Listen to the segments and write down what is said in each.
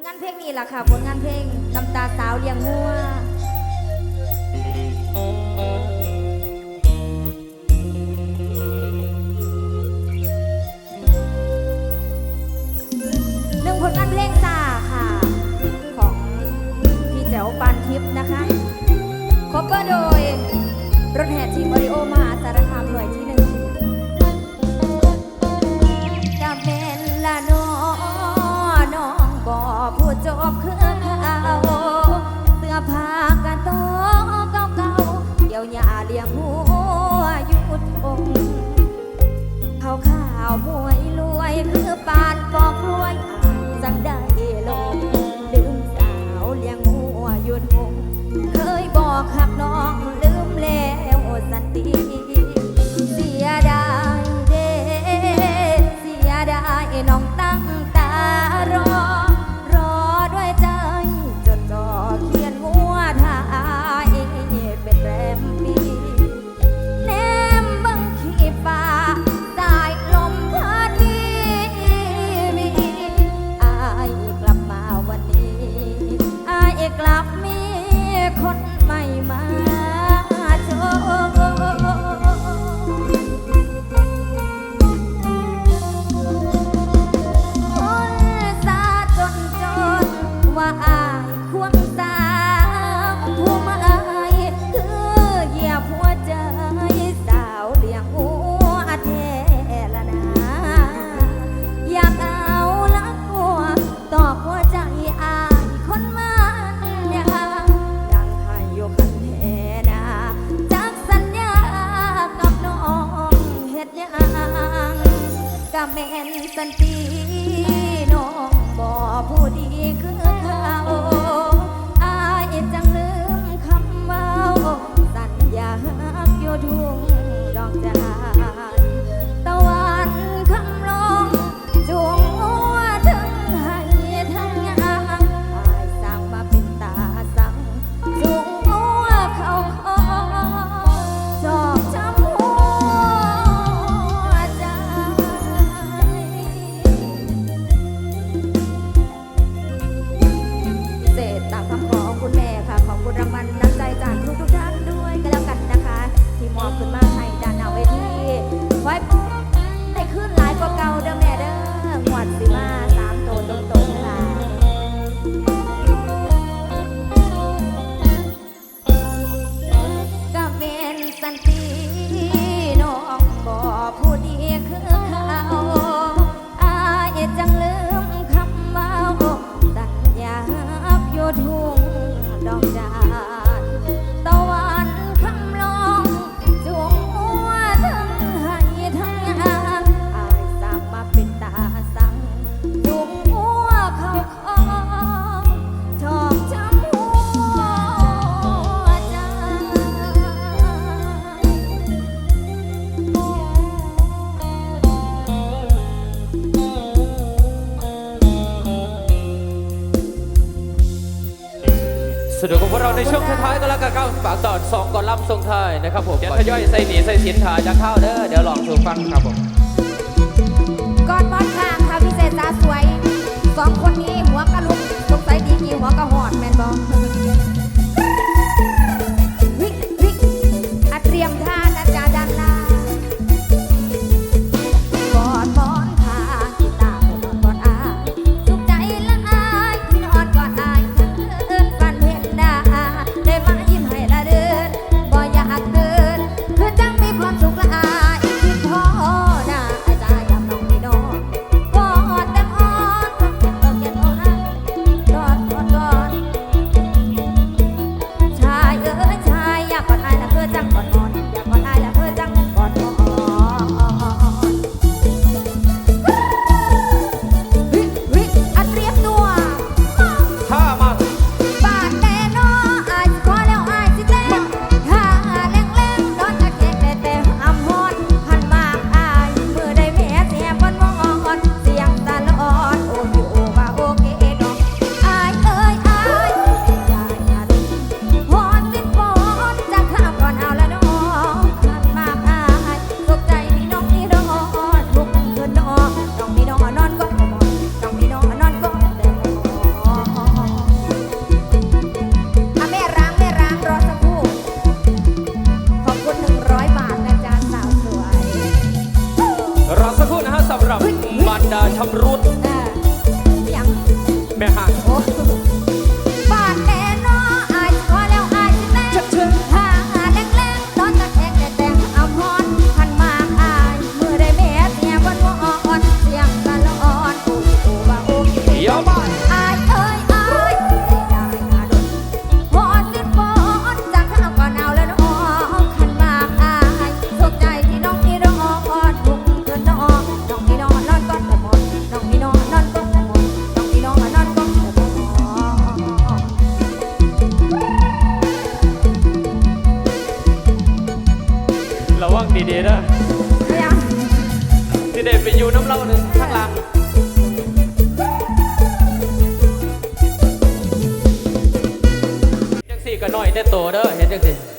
ลงานเพลงนี้ล่ะค่ะ ผลงานเพลงน้ำตาสาวเลียงงัวหนึ่งผลงานเพลงตาค่ะ ของพี่แจ๋วปานทิพย์นะคะ คอปเปอร์โดย รถแห่ทีมมาริโอมาาวมวยรวยเพื่อปานปอกรวยจังได้ลงลืมสาวเลี้ยงหัวยุดหงเคยบอกหักน้อง แล้าฝากสอนสองก่อนล่ำทรงไทยนะครับผมเดี๋ยวทยอยใส่หนีใส่สินถาจะเข้าเด้อเดี๋ยวลองสู่ฟังครับผมก่อนบอสทางค่ะพี่เจจ้าสวยสองคนนี้ อย่น้ำเล่าหนึ่งข้างหลังจังสี่ก็น่อยแต่โตเด้อเห็นจังสี่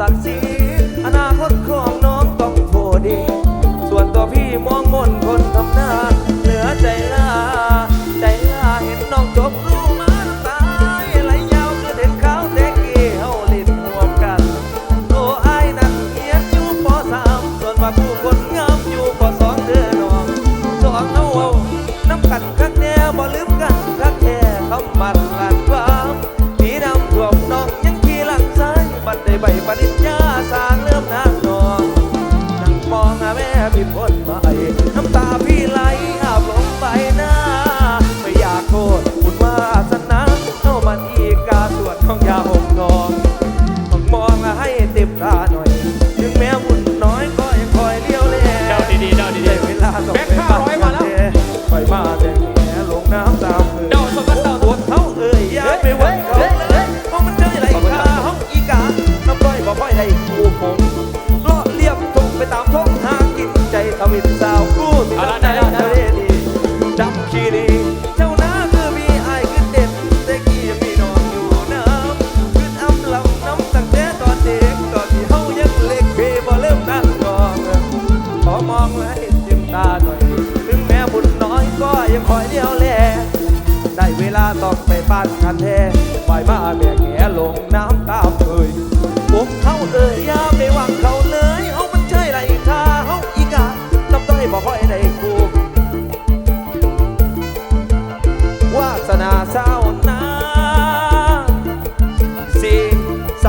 i'm succeed.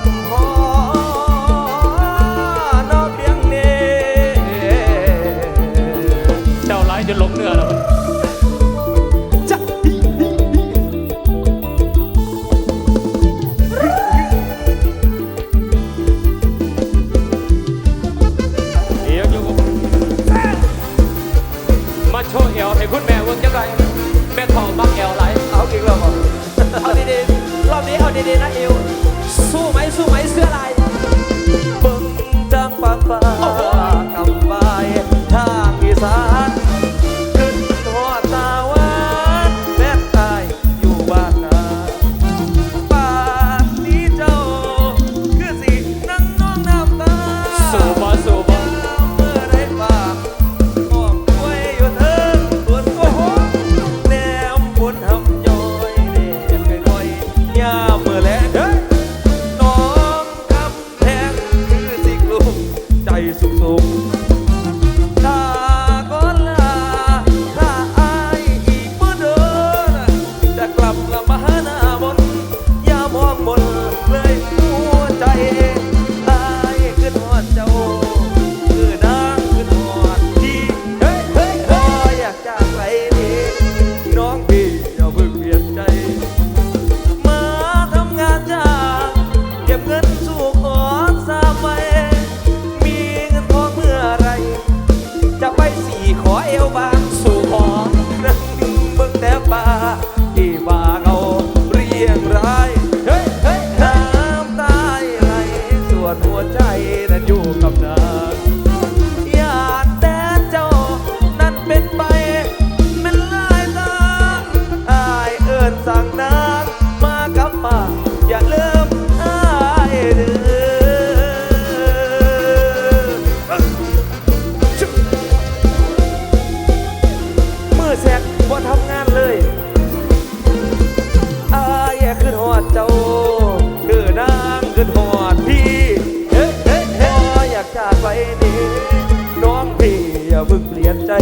stop. บึกเปลี่ยนใจ